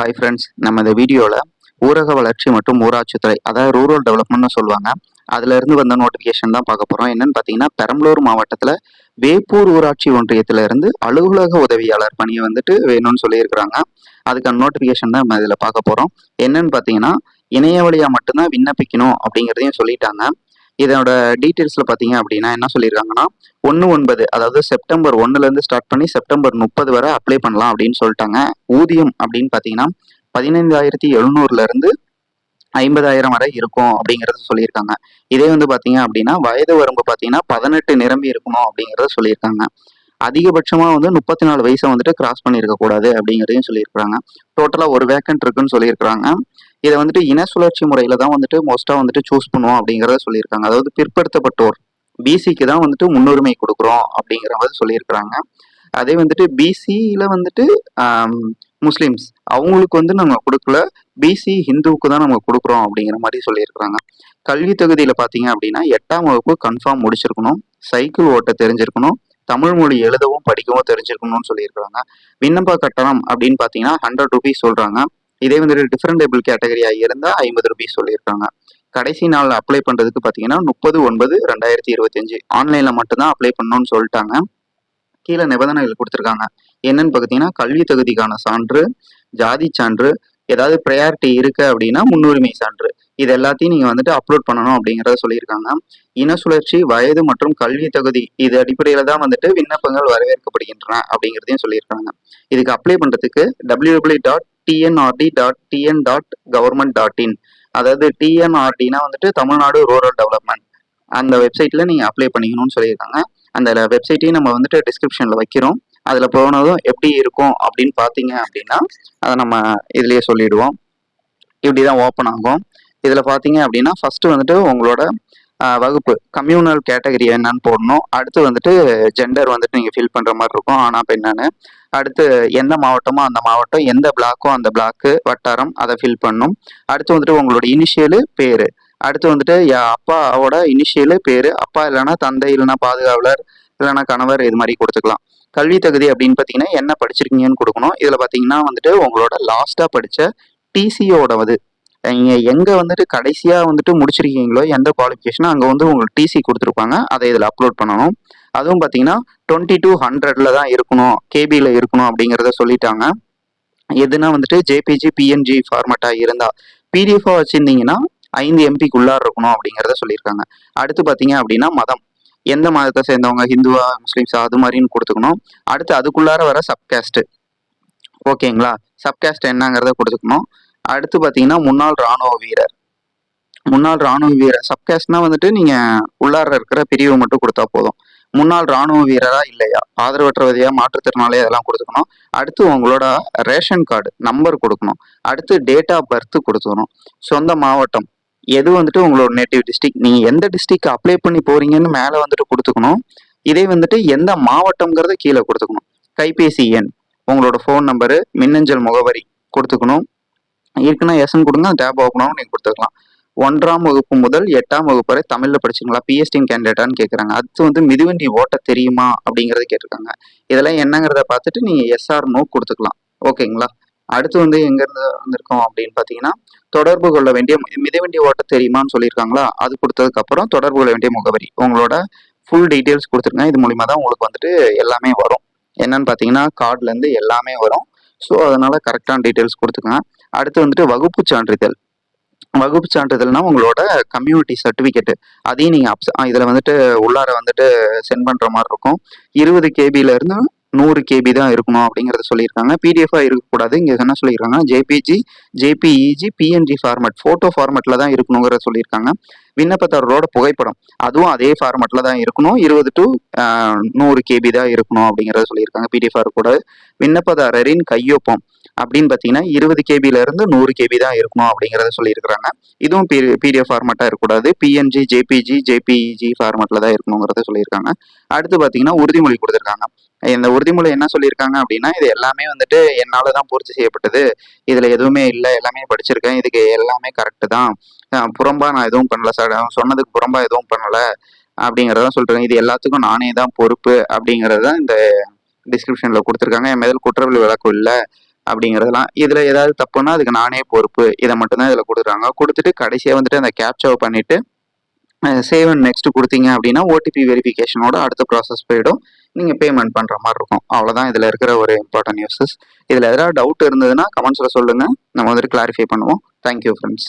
Hi friends நம்ம இந்த வீடியோவில் ஊரக வளர்ச்சி மற்றும் ஊராட்சித்துறை அதாவது ரூரல் டெவலப்மெண்ட்னு சொல்லுவாங்க. அதுலேருந்து வந்த நோட்டிஃபிகேஷன் தான் பார்க்க போகிறோம் என்னன்னு பார்த்தீங்கன்னா பெரம்பலூர் மாவட்டத்தில் வேப்பூர் ஊராட்சி ஒன்றியத்திலிருந்து அலுவலக உதவியாளர் பணியை வந்துட்டு வேணும்னு சொல்லியிருக்கிறாங்க. அதுக்கான நோட்டிஃபிகேஷன் தான் நம்ம இதில் பார்க்க போகிறோம் என்னன்னு பார்த்தீங்கன்னா இணைய வழியாக மட்டும்தான் விண்ணப்பிக்கணும் அப்படிங்கிறதையும் சொல்லிட்டாங்க. இதோட டீட்டெயில்ஸில் பார்த்தீங்க அப்படின்னா என்ன சொல்லியிருக்காங்கன்னா ஒன்று ஒன்பது அதாவது செப்டம்பர் ஒன்றுலேருந்து ஸ்டார்ட் பண்ணி செப்டம்பர் முப்பது வரை அப்ளை பண்ணலாம் அப்படின்னு சொல்லிட்டாங்க. ஊதியம் அப்படின்னு பார்த்தீங்கன்னா பதினைந்தாயிரத்தி எழுநூறுலேருந்து ஐம்பதாயிரம் வரை இருக்கும் அப்படிங்கிறத சொல்லியிருக்காங்க. இதே வந்து பார்த்தீங்க அப்படின்னா வயது வரம்பு பார்த்தீங்கன்னா பதினெட்டு நிரம்பி இருக்கணும் அப்படிங்கிறத சொல்லியிருக்காங்க. அதிகபட்சமாக வந்து முப்பத்தி நாலு வயசை வந்துட்டு கிராஸ் பண்ணியிருக்க கூடாது அப்படிங்கிறதையும் சொல்லியிருக்காங்க டோட்டலாக ஒரு வேக்கன்ட் இருக்குன்னு சொல்லியிருக்கிறாங்க. இதை வந்துட்டு இன சுழற்சி முறையில தான் வந்துட்டு மோஸ்ட்டாக வந்துட்டு சூஸ் பண்ணுவோம் அப்படிங்கிறத சொல்லியிருக்காங்க. அதாவது பிற்படுத்தப்பட்டோர் பிசிக்கு தான் வந்துட்டு முன்னுரிமை கொடுக்குறோம் அப்படிங்கிற மாதிரி சொல்லியிருக்கிறாங்க. அதே வந்துட்டு பிசியில் வந்துட்டு முஸ்லிம்ஸ் அவங்களுக்கு வந்து நம்ம கொடுக்கல. பிசி ஹிந்துவுக்கு தான் நம்ம கொடுக்குறோம் அப்படிங்கிற மாதிரி சொல்லியிருக்கிறாங்க. கல்வி தொகுதியில் பார்த்தீங்க அப்படின்னா எட்டாம் வகுப்பு கன்ஃபார்ம் முடிச்சிருக்கணும். சைக்கிள் ஓட்ட தெரிஞ்சிருக்கணும். தமிழ் மொழி எழுதவும் படிக்கவும் தெரிஞ்சிருக்கணும்னு சொல்லியிருக்கிறாங்க. விண்ணப்ப கட்டணம் அப்படின்னு பார்த்தீங்கன்னா ஹண்ட்ரட் ருபீஸ் சொல்கிறாங்க இதே வந்து டிஃப்ரெண்ட் டேபிள் கேட்டகரியாக இருந்தால் ஐம்பது ருபீஸ் சொல்லியிருக்காங்க. கடைசி நாள் அப்ளை பண்ணுறதுக்கு பார்த்தீங்கன்னா முப்பது ஒன்பது ரெண்டாயிரத்தி இருபத்தஞ்சு. ஆன்லைனில் மட்டும்தான் அப்ளை பண்ணணும்னு சொல்லிட்டாங்க. கீழே நிபந்தனைகள் கொடுத்துருக்காங்க. என்னன்னு பார்த்தீங்கன்னா கல்வி தகுதிக்கான சான்று ஜாதி சான்று ஏதாவது ப்ரையாரிட்டி இருக்குது அப்படின்னா முன்னுரிமை சான்று. இது எல்லாத்தையும் நீங்கள் வந்துட்டு அப்லோட் பண்ணணும் அப்படிங்கிறத சொல்லியிருக்காங்க. இன சுழற்சி வயது மற்றும் கல்வி தகுதி இது அடிப்படையில் தான் வந்துட்டு விண்ணப்பங்கள் வரவேற்கப்படுகின்றன அப்படிங்கிறதையும் சொல்லியிருக்காங்க. இதுக்கு அப்ளை பண்ணுறதுக்கு www.tnrd.tn.gov.in dot TNRD dot TN dot government dot in அதாவது டிஎன்ஆர்டினா வந்துட்டு தமிழ்நாடு ரூரல் டெவலப்மெண்ட் அந்த வெப்சைட்டில் நீங்கள் அப்ளை பண்ணிக்கணும்னு சொல்லியிருக்காங்க. அந்த வெப்சைட்டையும் நம்ம வந்துட்டு டிஸ்கிரிப்ஷனில் வைக்கிறோம். அதில் போனதும் எப்படி இருக்கும் அப்படின்னு பார்த்தீங்க அப்படின்னா அதை நம்ம இதுலேயே சொல்லிடுவோம். இப்படி தான் ஓப்பன் ஆகும். இதில் பார்த்தீங்க அப்படின்னா ஃபஸ்ட்டு வந்துட்டு உங்களோட வகுப்பு. கம்யூனல் கேட்டகரி என்னன்னு போடணும். அடுத்து வந்துட்டு ஜெண்டர் வந்துட்டு நீங்கள் ஃபில் பண்ணுற மாதிரி இருக்கும். ஆனால் பெண்ணான்னு அடுத்து எந்த மாவட்டமோ அந்த மாவட்டம் எந்த பிளாக்கோ அந்த பிளாக்கு வட்டாரம் அதை ஃபில் பண்ணும். அடுத்து வந்துட்டு உங்களோட இனிஷியலு பேர். அடுத்து வந்துட்டு என் அப்பாவோட இனிஷியலு பேர். அப்பா இல்லைன்னா தந்தை இல்லைன்னா பாதுகாவலர் இல்லைன்னா கணவர் இது மாதிரி கொடுத்துக்கலாம். கல்வி தகுதி அப்படின்னு பார்த்தீங்கன்னா என்ன படிச்சிருக்கீங்கன்னு கொடுக்கணும். இதில் பார்த்தீங்கன்னா வந்துட்டு உங்களோட லாஸ்ட்டாக படித்த டிசியோட வந்து நீங்கள் எங்கே வந்துட்டு கடைசியாக வந்துட்டு முடிச்சிருக்கீங்களோ எந்த குவாலிஃபிகேஷனோ அங்கே வந்து உங்களுக்கு டிசி கொடுத்துருப்பாங்க. அதை இதில் அப்லோட் பண்ணணும். அதுவும் பார்த்தீங்கன்னா டுவெண்ட்டி டூ ஹண்ட்ரடில் தான் இருக்கணும். கேபியில் இருக்கணும் அப்படிங்கிறத சொல்லிட்டாங்க. எதுனா வந்துட்டு ஜேபிஜி பிஎன்ஜி ஃபார்மேட்டாக இருந்தால் பிடிஎஃபாக வச்சுருந்தீங்கன்னா ஐந்து எம்பிக்கு உள்ளார இருக்கணும் அப்படிங்கிறத சொல்லியிருக்காங்க. அடுத்து பார்த்தீங்க அப்படின்னா மதம். எந்த மதத்தை சேர்ந்தவங்க? ஹிந்துவா முஸ்லீம்ஸா? அது மாதிரின்னு கொடுத்துக்கணும். அடுத்து அதுக்குள்ளார வர சப்காஸ்ட் ஓகேங்களா? சப்காஸ்ட் என்னங்கிறத கொடுத்துக்கணும். அடுத்து பார்த்தீங்கன்னா முன்னாள் ராணுவ வீரர். முன்னாள் ராணுவ வீரர். சப்காஸ்ட்னா வந்துட்டு நீங்க உள்ளார இருக்கிற பிரிவு மட்டும் கொடுத்தா போதும். முன்னாள் ராணுவ வீரரா இல்லையா? ஆதரவற்றவதையா மாற்றுத்திறனாளியா இதெல்லாம் கொடுத்துக்கணும். அடுத்து உங்களோட ரேஷன் கார்டு நம்பர் கொடுக்கணும். அடுத்து டேட் ஆஃப் பர்த் கொடுத்துக்கணும். சொந்த மாவட்டம் எது வந்துட்டு உங்களோட நேட்டிவ் டிஸ்ட்ரிக் நீங்க எந்த டிஸ்ட்ரிக் அப்ளை பண்ணி போறீங்கன்னு மேலே வந்துட்டு கொடுத்துக்கணும். இதே வந்துட்டு எந்த மாவட்டம்ங்கிறத கீழே கொடுத்துக்கணும். கைபேசி எண் உங்களோட ஃபோன் நம்பரு மின்னஞ்சல் முகவரி கொடுத்துக்கணும். இருக்குன்னா எஸ்என் கொடுங்க டேப் ஓப்பனாகவும் நீங்கள் கொடுத்துக்கலாம் ஒன்றாம் வகுப்பு முதல் எட்டாம் வகுப்பு வரை தமிழில் படிச்சிங்களா பிஎஸ்டின் கேண்டிடேட்டான்னு கேட்குறாங்க அடுத்து வந்து மிதிவண்டி ஓட்ட தெரியுமா? அப்படிங்கிறத கேட்டிருக்காங்க. இதெல்லாம் என்னங்கிறத பார்த்துட்டு நீங்கள் எஸ்ஆர் நோ கொடுத்துக்கலாம். ஓகேங்களா? அடுத்து வந்து எங்கேருந்து வந்திருக்கோம் அப்படின்னு பார்த்தீங்கன்னா தொடர்பு கொள்ள வேண்டிய மிதிவண்டி ஓட்ட தெரியுமான்னு சொல்லியிருக்காங்களா? அது கொடுத்ததுக்கு அப்புறம் தொடர்பு கொள்ள வேண்டிய முகவரி. உங்களோட ஃபுல் டீட்டெயில்ஸ் கொடுத்துருங்க. இது மூலிமா தான் உங்களுக்கு வந்துட்டு எல்லாமே வரும். என்னன்னு பார்த்தீங்கன்னா கார்டுலேருந்து எல்லாமே வரும். ஸோ அதனால் கரெக்டான டீட்டெயில்ஸ் கொடுத்துக்கங்க. அடுத்து வந்துட்டு வகுப்பு சான்றிதழ். வகுப்பு சான்றிதழ்னா உங்களோட கம்யூனிட்டி சர்டிஃபிகேட்டு அதையும் நீங்கள் அப்ஸ் இதில் வந்துட்டு உள்ளார வந்துட்டு சென்ட் பண்ணுற மாதிரி இருக்கும். இருபது கேபியிலேருந்து இருந்து நூறு கேபி தான் இருக்கணும் அப்படிங்கிறத சொல்லியிருக்காங்க. பிடிஎஃபாக இருக்கக்கூடாது. இங்கே என்ன சொல்லியிருக்காங்க? JPG JPEG PNG format photo ஃபார்மேட்டில் தான் இருக்கணுங்கிறத சொல்லியிருக்காங்க. விண்ணப்பதாரரோட புகைப்படம் அதுவும் அதே ஃபார்மேட்டில் தான் இருக்கணும். இருபது டு நூறு கேபி தான் இருக்கணும் அப்படிங்கிறத சொல்லியிருக்காங்க. பிடிஎஃபாக இருக்கக்கூடாது. விண்ணப்பதாரரின் கையொப்பம் அப்படின்னு பார்த்தீங்கன்னா இருபது கேபியில இருந்து நூறு கேபி தான் இருக்கணும் அப்படிங்கிறத சொல்லியிருக்கிறாங்க. இதுவும் பிடிஎஃப் ஃபார்மேட்டாக இருக்கக்கூடாது. பிஎன்ஜி ஜேபிஜி ஜேபிஇஜி ஃபார்மேட்டில் தான் இருக்கணுங்கிறத சொல்லியிருக்காங்க. அடுத்து பார்த்தீங்கன்னா உறுதிமொழி கொடுத்துருக்காங்க. இந்த உறுதிமொழி என்ன சொல்லியிருக்காங்க அப்படின்னா இது எல்லாமே வந்துட்டு என்னால் தான் பூர்த்தி செய்யப்பட்டது. இதில் எதுவுமே இல்லை. எல்லாமே படிச்சிருக்கேன். இதுக்கு எல்லாமே கரெக்டு தான். புறம்பாக புறம்பா நான் எதுவும் பண்ணல சார் அவன் சொன்னதுக்கு புறம்பா எதுவும் பண்ணலை. அப்படிங்கிறதான் சொல்கிறேன் இது எல்லாத்துக்கும் நானே தான் பொறுப்பு அப்படிங்கிறது தான் இந்த டிஸ்கிரிப்ஷனில் கொடுத்துருக்காங்க. என் மேல் குற்றவியல் விளக்கம் இல்லை அப்படிங்கிறதெல்லாம் இதில் ஏதாவது தப்புன்னா அதுக்கு நானே பொறுப்பு. இதை மட்டும்தான் இதில் கொடுக்குறாங்க. கொடுத்துட்டு கடைசியாக வந்துட்டு அந்த கேப்சாவை பண்ணிவிட்டு சேவ் அண்ட் நெக்ஸ்ட் கொடுத்தீங்க அப்படின்னா ஓடிபி வெரிஃபிகேஷனோட அடுத்த ப்ராசஸ் போயிடும். நீங்கள் பேமெண்ட் பண்ணுற மாதிரி இருக்கும். அவ்வளோதான் இதில் இருக்கிற ஒரு இம்பார்ட்டன்ட் நியூஸஸ் இதில் எதாவது டவுட் இருந்ததுன்னா கமெண்ட்ஸில் சொல்லுங்கள் நம்ம வந்துட்டு கிளாரிஃபை பண்ணுவோம். Thank you friends